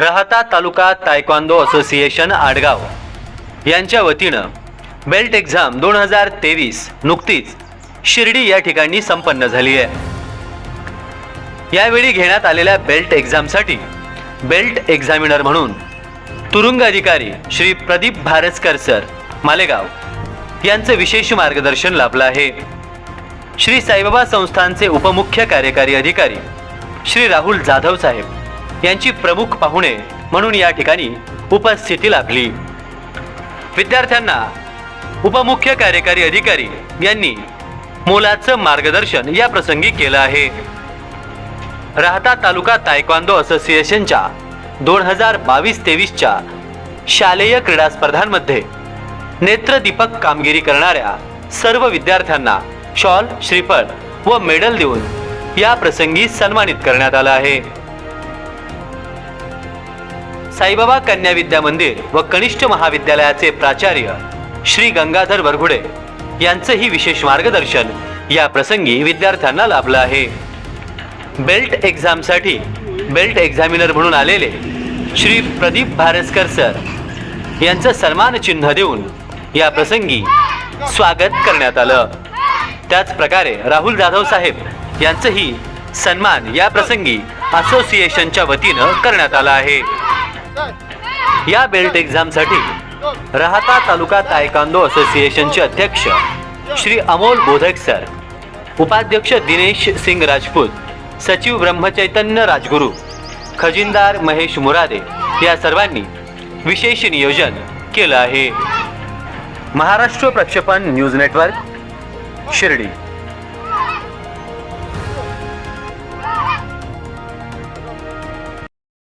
राहता तालुका taekwondo association Adgaon. यांच्या वतीनं बेल्ट एक्झाम दोन हजार तेवीस नुकतीच शिर्डी या ठिकाणी संपन्न झाली आहे. यावेळी घेण्यात आलेल्या बेल्ट एक्झामसाठी बेल्ट एक्झामिनर म्हणून तुरुंग अधिकारी श्री प्रदीप भारसकर सर मालेगाव यांचं विशेष मार्गदर्शन लाभलं आहे. श्री साईबाबा संस्थानचे उपमुख्य कार्यकारी अधिकारी श्री राहुल जाधव साहेब यांची प्रमुख पाहुणे म्हणून या ठिकाणी उपस्थिती लाभली. विद्यार्थ्यांना उपमुख्य कार्यकारी अधिकारी यांनी मोलाचं मार्गदर्शन या प्रसंगी केलं आहे. राहता तालुका तायक्वांदो असोसिएशनच्या दोन हजार बावीस तेवीसच्या शालेय क्रीडा स्पर्धांमध्ये नेत्रदीपक कामगिरी करणाऱ्या सर्व विद्यार्थ्यांना शॉल श्रीफळ व मेडल देऊन या प्रसंगी सन्मानित करण्यात आलं आहे. साईबाबा कन्या विद्या मंदिर व कनिष्ठ महाविद्यालयाचे प्राचार्य श्री गंगाधर वरघुडे यांचंही विशेष मार्गदर्शन या प्रसंगी विद्यार्थ्यांना लाभलं आहे. बेल्ट एक्झामसाठी बेल्ट एक्झामिनर म्हणून आलेले श्री प्रदीप भारसकर सर यांचं सन्मान चिन्ह देऊन या प्रसंगी स्वागत करण्यात आलं. त्याच प्रकारे राहुल जाधव साहेब यांचंही सन्मान या प्रसंगी असोसिएशनच्या वतीनं करण्यात आलं आहे. या बेल्ट एक्झामसाठी राहता तालुका तायकांदो असोसिएशनचे अध्यक्ष श्री अमोल बोधक सर उपाध्यक्ष दिनेश सिंग राजपूत सचिव ब्रह्मचैतन्य राजगुरू खजिनदार महेश मुरादे या सर्वांनी विशेष नियोजन केलं आहे. महाराष्ट्र प्रक्षेपण न्यूज नेटवर्क शिर्डी.